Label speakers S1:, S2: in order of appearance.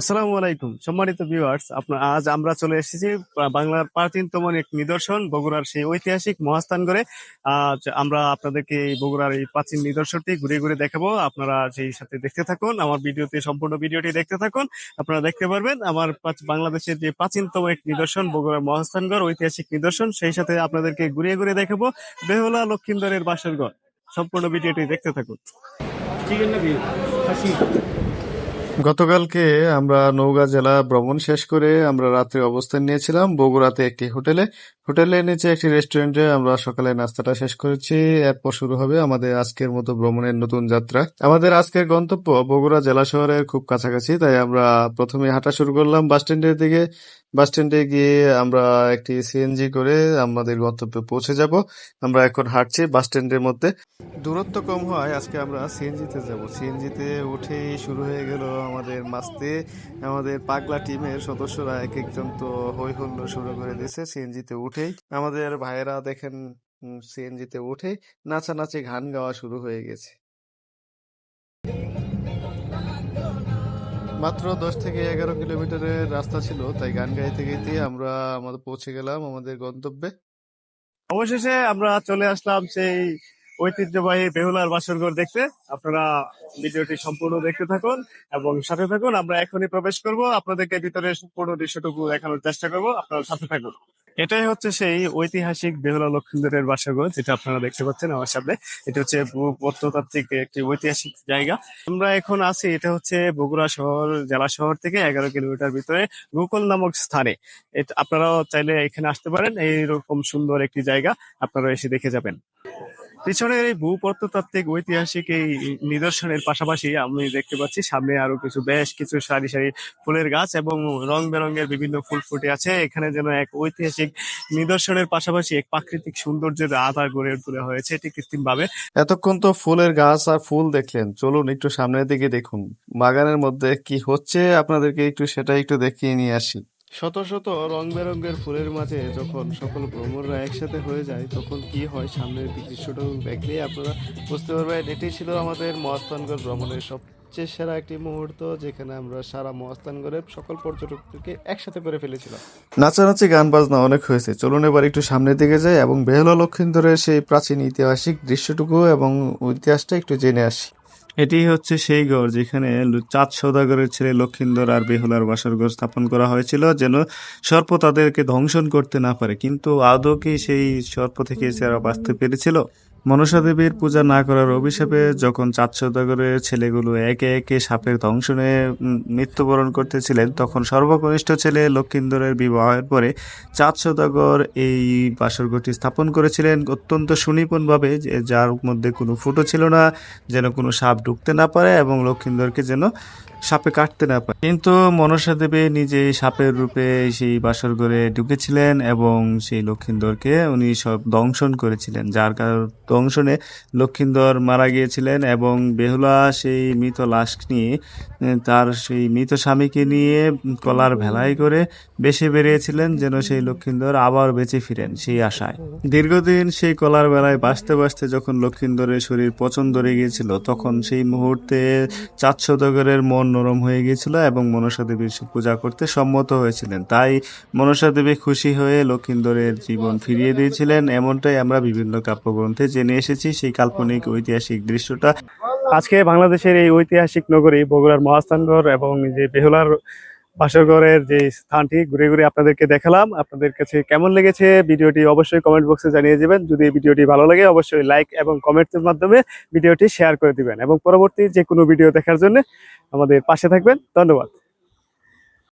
S1: আসসালামু আলাইকুম। সম্মানিত ভিউয়ার্স আপনার আজ আমরা চলে এসেছি বাংলার প্রাচীনতম এক নিদর্শন, বগুড়ার সেই ঐতিহাসিক মহাস্থানগড়ে আজ আমরা আপনাদেরকে এই বগুড়ার এই প্রাচীন নিদর্শনটি ঘুরে ঘুরে দেখাবো। আপনারা সেই সাথে দেখতে থাকুন, আমার ভিডিওতে সম্পূর্ণ ভিডিওটি দেখতে থাকুন। আপনারা দেখতে পারবেন, আমার বাংলাদেশের যে প্রাচীনতম এক নিদর্শন, বগুড়ার মহাস্থানগড় ঐতিহাসিক নিদর্শন, সেই সাথে আপনাদেরকে ঘুরে ঘুরে দেখাবো বেহুলা লক্ষিন্দরের বাসরগড় সম্পূর্ণ ভিডিওটি দেখতে থাকুন।
S2: বিফ খাসি
S3: গতকালকে আমরা নওগাঁ জেলা ভ্রমণ শেষ করে আমরা রাত্রে অবস্থান নিয়েছিলাম। বগুড়াতে একটি হোটেলে হোটেলের নিচে একটি রেস্টুরেন্টে। আমরা সকালে নাস্তাটা শেষ করেছি। এরপর শুরু হবে আমাদের আজকের মতো ভ্রমণের নতুন যাত্রা। আমাদের আজকের গন্তব্য বগুড়া জেলা শহরের খুব কাছাকাছি, তাই আমরা প্রথমে হাঁটা শুরু করলাম বাস স্ট্যান্ডের দিকে। বাস স্ট্যান্ডে গিয়ে আমরা একটি সিএনজি করে আমাদের গন্তব্যে পৌঁছে যাব। আমরা এখন হাঁটছি বাস স্ট্যান্ডের মধ্যে। দূরত্ব কম হয়, আজকে আমরা সিএনজিতে যাব। সিএনজিতে উঠেই শুরু হয়ে গেল আমাদের মাস্তে। আমাদের পাগলা টিমের সদস্যরা এক একজন তো হুল্লোড় শুরু করে দিয়েছে। সিএনজিতে উঠেই আমাদের ভাইয়েরা দেখেন সিএনজিতে উঠে নাচানাচি গান গাওয়া শুরু হয়ে গেছে। মাত্র দশ থেকে এগারো কিলোমিটারের রাস্তা ছিল, তাই গান গাইতে গাইতে আমরা আমাদের পৌঁছে গেলাম আমাদের গন্তব্যে।
S1: অবশেষে আমরা চলে আসলাম সেই ঐতিহ্যবাহী বেহুলার বাসরঘর দেখতে আপনারা ভিডিওটি সম্পূর্ণ দেখতে থাকুন এবং সাথে থাকুন, আমরা এখনই প্রবেশ করব। আপনাদেরকে ভিতরে সম্পূর্ণ দৃশ্যটুকু দেখানোর চেষ্টা করব। আপনারা সাথে থাকুন। এটাই হচ্ছে সেই ঐতিহাসিক বেহুলা লক্ষিন্দরের বাসরঘর যেটা আপনারা দেখতে পাচ্ছেন আমার সামনে। এটা হচ্ছে প্রত্নতাত্ত্বিক একটি ঐতিহাসিক জায়গা। আমরা এখন আছি, এটা হচ্ছে বগুড়া শহর, জেলা শহর থেকে এগারো কিলোমিটার ভিতরে গোকুল নামক স্থানে। আপনারাও চাইলে এখানে আসতে পারেন, এইরকম সুন্দর একটি জায়গা, আপনারা এসে দেখে যাবেন। পিছনের এই ভূ প্রত্নতাত্ত্বিক ঐতিহাসিক এই নিদর্শনের পাশাপাশি আমি দেখতে পাচ্ছি সামনে আরও কিছু বেশ কিছু সারি সারি ফুলের গাছ এবং রং বেরঙের বিভিন্ন ফুল ফুটে আছে। এখানে যেন এক ঐতিহাসিক নিদর্শনের পাশাপাশি এক প্রাকৃতিক সৌন্দর্যের আধার গড়ে তোলা হয়েছে এটি কৃত্রিম ভাবে
S3: এতক্ষণ তো ফুলের গাছ আর ফুল দেখলেন। চলুন একটু সামনের দিকে দেখুন। বাগানের মধ্যে কি হচ্ছে আপনাদেরকে একটু সেটা একটু দেখিয়ে নিয়ে আসি। শত শত রং বেরঙের ফুলের মাঝে যখন সকল ভ্রমণরা একসাথে হয়ে যায়, তখন কি হয় সামনের দৃশ্যটা দেখলে আপনারা বুঝতে পারবেন। এটি ছিল আমাদের মহাস্থানগড় ভ্রমণের সবচেয়ে সেরা একটি মুহূর্ত, যেখানে আমরা সারা মহাস্থানগড়ের সকল পর্যটকদেরকে একসাথে করে ফেলেছিলাম। নাচানাচি গান বাজনা অনেক হয়েছে। চলুন এবার একটু সামনের দিকে যাই এবং বেহুলা লক্ষিন্দরের সেই প্রাচীন ঐতিহাসিক দৃশ্যটুকু এবং ইতিহাসটা একটু জেনে আসি। এটি হচ্ছে সেই ঘর যেখানে চাঁদ সৌদাগরের ছেলে লক্ষিন্দর আর বেহুলার বাসরঘর স্থাপন করা হয়েছিল, যেন সর্প তাদেরকে ধ্বংসন করতে না পারে। কিন্তু আদৌ কি সেই সর্প থেকে সেরা বাঁচতে পেরেছিল? মনসা দেবীর পূজা না করার অভিশাপে যখন চাঁদ ছেলেগুলো একে একে সাপের দংশনে মৃত্যুবরণ করতেছিলেন, তখন সর্বকনিষ্ঠ ছেলে লক্ষিন্দরের বিবাহের পরে চাঁদ সৌদাগর এই বাসরঘরটি স্থাপন করেছিলেন অত্যন্ত সুনিপুণভাবে, যে যার মধ্যে কোনো ফুটো ছিল না, যেন কোনো সাপ ঢুকতে না পারে এবং লক্ষিন্দরকে যেন সাপে কাটতে না পারে। কিন্তু মনসা দেবী নিজে সাপের রূপে সেই বাসর ঘরে ঢুকেছিলেন এবং সেই লক্ষিন্দরকে উনি সব দংশন করেছিলেন, যার কারণ দংশনে লক্ষিন্দর মারা গিয়েছিলেন এবং বেহুলা সেই মৃত লাশ নিয়ে তার সেই মৃত স্বামীকে নিয়ে কলার ভেলাই করে বেশে বেরিয়েছিলেন যেন সেই লক্ষিন্দর আবার বেঁচে ফিরেন সেই আশায়। দীর্ঘদিন সেই কলার বেলায় বাঁচতে বাঁচতে যখন লক্ষিন্দরের শরীর পচন ধরে গিয়েছিল, তখন সেই মুহূর্তে চাঁদ সৌদাগরের মন নরম হয়ে গিয়েছিল এবং মনসা দেবীর পূজা করতে সম্মত হয়েছিলেন। তাই মনসা দেবী খুশি হয়ে লক্ষিন্দরের জীবন ফিরিয়ে দিয়েছিলেন। এমনটাই আমরা বিভিন্ন কাব্যগ্রন্থে জেনে এসেছি। সেই কাল্পনিক ঐতিহাসিক দৃশ্যটা
S1: আজকে বাংলাদেশের এই ঐতিহাসিক নগরী বগুড়ার মহাস্থানগড় এবং যে বেহুলার বাসরঘরের যে স্থানটি, ঘুরে ঘুরে আপনাদেরকে দেখালাম। আপনাদের কাছে কেমন লেগেছে ভিডিওটি অবশ্যই কমেন্ট বক্সে জানিয়ে দেবেন। যদি ভিডিওটি ভালো লাগে, অবশ্যই লাইক এবং কমেন্টের মাধ্যমে ভিডিওটি শেয়ার করে দিবেন। এবং পরবর্তী যে কোনো ভিডিও দেখার জন্য আমাদের পাশে থাকবেন। ধন্যবাদ।